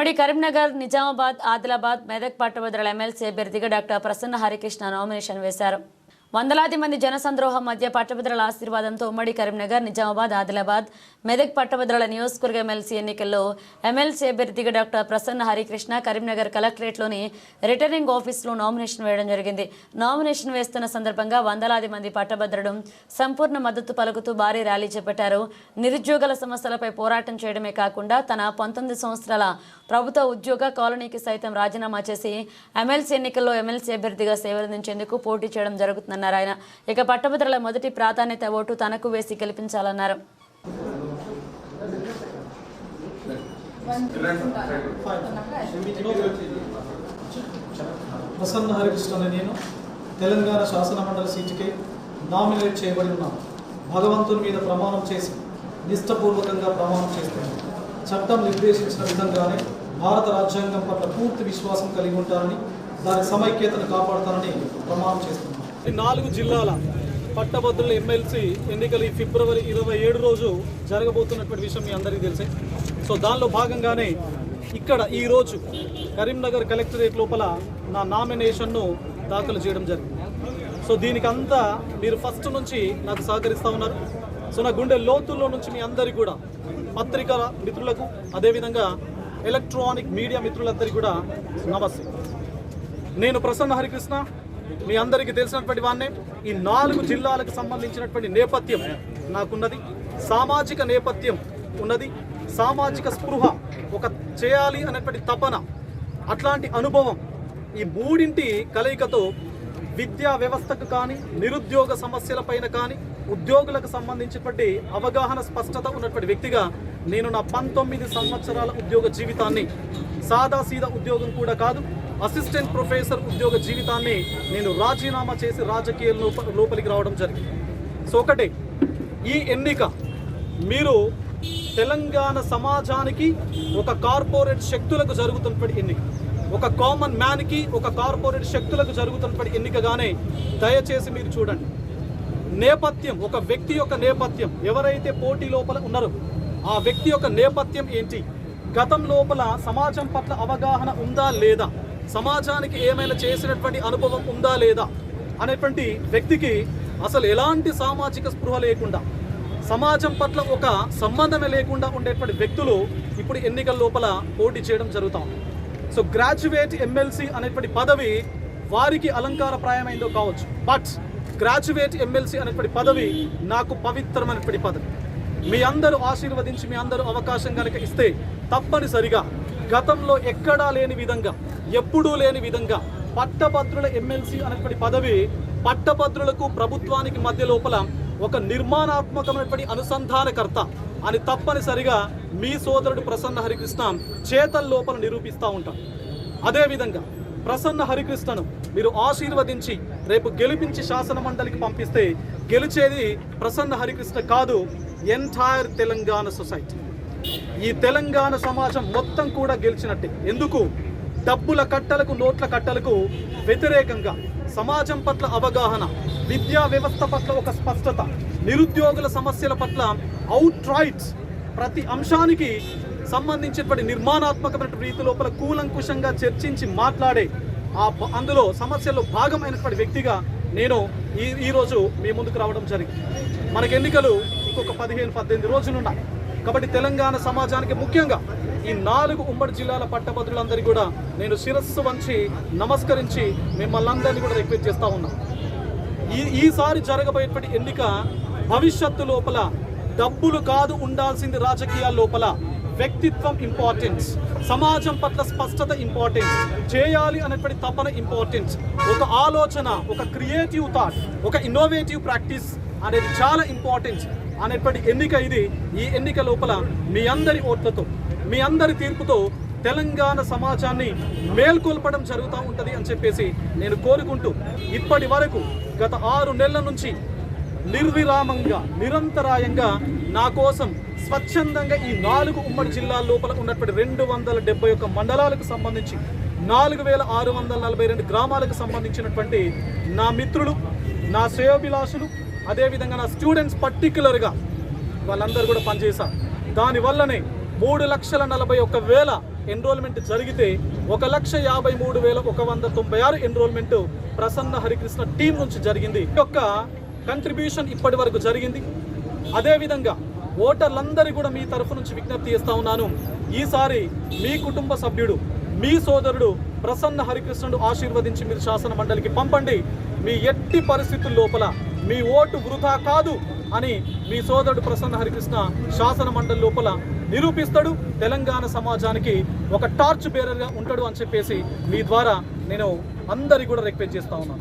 ఉమ్మడి కరీంనగర్ నిజామాబాద్ ఆదిలాబాద్ మెదక్ పట్టభద్రుల ఎమ్మెల్సీ అభ్యర్థిగా డాక్టర్ ప్రసన్న హరికృష్ణ నామినేషన్ వేశారు. వందలాది మంది జనసంద్రోహం మధ్య పట్టభద్రుల ఆశీర్వాదంతో ఉమ్మడి కరీంనగర్ నిజామాబాద్ ఆదిలాబాద్ మెదక్ పట్టభద్రుల నియోజకవర్గ ఎమ్మెల్సీ ఎన్నికల్లో ఎమ్మెల్సీ అభ్యర్థిగా డాక్టర్ ప్రసన్న హరికృష్ణ కరీంనగర్ కలెక్టరేట్లోని రిటర్నింగ్ ఆఫీస్లో నామినేషన్ వేయడం జరిగింది. నామినేషన్ వేస్తున్న సందర్భంగా వందలాది మంది పట్టభద్రుడు సంపూర్ణ మద్దతు పలుకుతూ భారీ ర్యాలీ చేపట్టారు. నిరుద్యోగుల సమస్యలపై పోరాటం చేయడమే కాకుండా తన పంతొమ్మిది సంవత్సరాల ప్రభుత్వ ఉద్యోగ కాలనీకి సైతం రాజీనామా చేసి ఎమ్మెల్సీ ఎన్నికల్లో ఎమ్మెల్సీ అభ్యర్థిగా సేవలందించేందుకు పోటీ చేయడం జరుగుతుంది జరుగుతుందన్నారు ఆయన. ఇక పట్టభద్రుల మొదటి ప్రాధాన్యత ఓటు తనకు వేసి గెలిపించాలన్నారు. ప్రసన్న హరికృష్ణ నేను తెలంగాణ శాసన మండలి సీటుకి నామినేట్ చేయబడి ఉన్నాను భగవంతుని మీద ప్రమాణం చేసి నిష్టపూర్వకంగా ప్రమాణం చేస్తాను. చట్టం నిర్దేశించిన విధంగానే భారత రాజ్యాంగం పట్ల పూర్తి విశ్వాసం కలిగి ఉంటానని దాని సమైక్యతను కాపాడుతానని ప్రమాణం చేస్తున్నాను నాలుగు జిల్లాల పట్టభద్రుల ఎమ్మెల్సీ ఎన్నికలు ఈ ఫిబ్రవరి ఇరవై ఏడు రోజు జరగబోతున్నటువంటి విషయం మీ అందరికీ తెలిసే. సో దానిలో భాగంగానే ఇక్కడ ఈరోజు కరీంనగర్ కలెక్టరేట్ లోపల నా నామినేషన్ను దాఖలు చేయడం జరిగింది. సో దీనికంతా మీరు ఫస్ట్ నుంచి నాకు సహకరిస్తూ ఉన్నారు. సో నా గుండె లోతుల్లో నుంచి మీ అందరికీ కూడా పత్రికల మిత్రులకు అదేవిధంగా ఎలక్ట్రానిక్ మీడియా మిత్రులందరికీ కూడా నమస్తే. నేను ప్రసన్న హరికృష్ణ మీ అందరికీ తెలిసినటువంటి వాన్నే ఈ నాలుగు జిల్లాలకు సంబంధించినటువంటి నేపథ్యం నాకున్నది. సామాజిక నేపథ్యం ఉన్నది. సామాజిక స్పృహ ఒక చేయాలి అనేటువంటి తపన అట్లాంటి అనుభవం ఈ మూడింటి కలయికతో విద్యా వ్యవస్థకు కానీ నిరుద్యోగ సమస్యల పైన కానీ ఉద్యోగులకు సంబంధించినటువంటి అవగాహన స్పష్టత ఉన్నటువంటి వ్యక్తిగా నేను నా పంతొమ్మిది సంవత్సరాల ఉద్యోగ జీవితాన్ని సాదాసీదా ఉద్యోగం కూడా కాదు అసిస్టెంట్ ప్రొఫెసర్ ఉద్యోగ జీవితాన్ని నేను రాజీనామా చేసి రాజకీయ లోపలికి రావడం జరిగింది. సో ఒకటే ఈ ఎన్నిక మీరు తెలంగాణ సమాజానికి ఒక కార్పొరేట్ శక్తులకు జరుగుతున్నటువంటి ఎన్నిక. ఒక కామన్ మ్యాన్కి ఒక కార్పొరేట్ శక్తులకు జరుగుతున్నటువంటి ఎన్నికగానే దయచేసి మీరు చూడండి. నేపథ్యం ఒక వ్యక్తి యొక్క నేపథ్యం ఎవరైతే పోటీ లోపల ఉన్నారో ఆ వ్యక్తి యొక్క నేపథ్యం ఏంటి? గతం లోపల సమాజం పట్ల అవగాహన ఉందా లేదా? సమాజానికి ఏమైనా చేసినటువంటి అనుభవం ఉందా లేదా అనేటువంటి వ్యక్తికి అసలు ఎలాంటి సామాజిక స్పృహ లేకుండా సమాజం పట్ల ఒక సంబంధమే లేకుండా ఉండేటువంటి వ్యక్తులు ఇప్పుడు ఎన్నికల లోపల పోటీ చేయడం జరుగుతాం సో గ్రాడ్యుయేట్ ఎమ్మెల్సీ అనేటువంటి పదవి వారికి అలంకారప్రాయమైందో కావచ్చు బట్ గ్రాడ్యుయేట్ ఎమ్మెల్సీ అనేటువంటి పదవి నాకు పవిత్రమైనటువంటి పదవి. మీ అందరూ ఆశీర్వదించి మీ అందరూ అవకాశం కనుక ఇస్తే తప్పనిసరిగా గతంలో ఎక్కడా లేని విధంగా ఎప్పుడూ లేని విధంగా పట్టభద్రుల ఎమ్మెల్సీ అనేటువంటి పదవి పట్టభద్రులకు ప్రభుత్వానికి మధ్య లోపల ఒక నిర్మాణాత్మకమైనటువంటి అనుసంధానకర్త అని తప్పనిసరిగా మీ సోదరుడు ప్రసన్న హరికృష్ణ చేతల లోపల నిరూపిస్తూ ఉంటాం. అదేవిధంగా ప్రసన్న హరికృష్ణను మీరు ఆశీర్వదించి రేపు గెలిపించి శాసన మండలికి పంపిస్తే గెలిచేది ప్రసన్న హరికృష్ణ కాదు ఎంటైర్ తెలంగాణ సొసైటీ ఈ తెలంగాణ సమాజం మొత్తం కూడా గెలిచినట్టే. ఎందుకు? డబ్బుల కట్టలకు నోట్ల కట్టలకు వ్యతిరేకంగా. సమాజం పట్ల అవగాహన విద్యా వ్యవస్థ పట్ల ఒక స్పష్టత నిరుద్యోగుల సమస్యల పట్ల అవుట్ రైట్స్ ప్రతి అంశానికి సంబంధించినటువంటి నిర్మాణాత్మకమైన రీతి లోపల కూలంకుషంగా చర్చించి మాట్లాడే ఆ అందులో సమస్యల్లో భాగమైనటువంటి వ్యక్తిగా నేను ఈ ఈరోజు మీ ముందుకు రావడం జరిగింది. మనకి ఎన్నికలు ఇంకొక పదిహేను పద్దెనిమిది రోజులున్నాయి. కాబట్టి తెలంగాణ సమాజానికి ముఖ్యంగా ఈ నాలుగు ఉమ్మడి జిల్లాల పట్టభద్రులందరికీ కూడా నేను శిరస్సు వంచి నమస్కరించి మిమ్మల్ని అందరినీ కూడా రిక్వెస్ట్ చేస్తూ ఉన్నా. ఈ ఈసారి జరగబోయేటువంటి ఎన్నిక భవిష్యత్తు లోపల డబ్బులు కాదు ఉండాల్సింది రాజకీయాల లోపల వ్యక్తిత్వం ఇంపార్టెన్స్ సమాజం పట్ల స్పష్టత ఇంపార్టెన్స్ చేయాలి అనేటువంటి తపన ఇంపార్టెన్స్ ఒక ఆలోచన ఒక క్రియేటివ్ థాట్ ఒక ఇన్నోవేటివ్ ప్రాక్టీస్ అనేది చాలా ఇంపార్టెన్స్ అనేటువంటి ఎన్నిక ఇది ఈ ఎన్నిక లోపల మీ అందరి ఓట్లతో మీ అందరి తీర్పుతో తెలంగాణ సమాజాన్ని మేల్కొల్పడం జరుగుతూ ఉంటుంది అని చెప్పేసి నేను కోరుకుంటూ ఇప్పటి వరకు గత ఆరు నెలల నుంచి నిర్విరామంగా నిరంతరాయంగా నా కోసం స్వచ్ఛందంగా ఈ నాలుగు ఉమ్మడి జిల్లాల లోపల ఉన్నటువంటి రెండు వందల డెబ్బై ఒక్క మండలాలకు సంబంధించి నాలుగు వేల ఆరు వందల నలభై రెండు గ్రామాలకు సంబంధించినటువంటి నా మిత్రులు నా శ్రేయోభిలాషులు అదేవిధంగా నా స్టూడెంట్స్ పర్టికులర్గా వాళ్ళందరూ కూడా పనిచేశారు దానివల్లనే మూడు లక్షల నలభై ఒక్క వేల ఎన్రోల్మెంట్ జరిగితే ఒక లక్ష యాభై మూడు వేల ఒక వంద తొంభై ఆరు ఎన్రోల్మెంట్ ప్రసన్న హరికృష్ణ టీం నుంచి జరిగింది. ఈ యొక్క కంట్రిబ్యూషన్ ఇప్పటి వరకు జరిగింది. అదేవిధంగా ఓటర్లందరి కూడా మీ తరఫు నుంచి విజ్ఞప్తి చేస్తూ ఉన్నాను. ఈసారి మీ కుటుంబ సభ్యుడు మీ సోదరుడు ప్రసన్న హరికృష్ణుడు ఆశీర్వదించి మీరు శాసన మండలికి పంపండి. మీ ఎట్టి పరిస్థితుల లోపల మీ ఓటు వృధా కాదు అని మీ సోదరుడు ప్రసన్న హరికృష్ణ శాసన మండలి లోపల నిరూపిస్తాడు. తెలంగాణ సమాజానికి ఒక టార్చ్ బేరర్గా ఉంటాడు అని చెప్పేసి మీ ద్వారా నేను అందరి కూడా రిక్వెస్ట్ చేస్తా ఉన్నాను.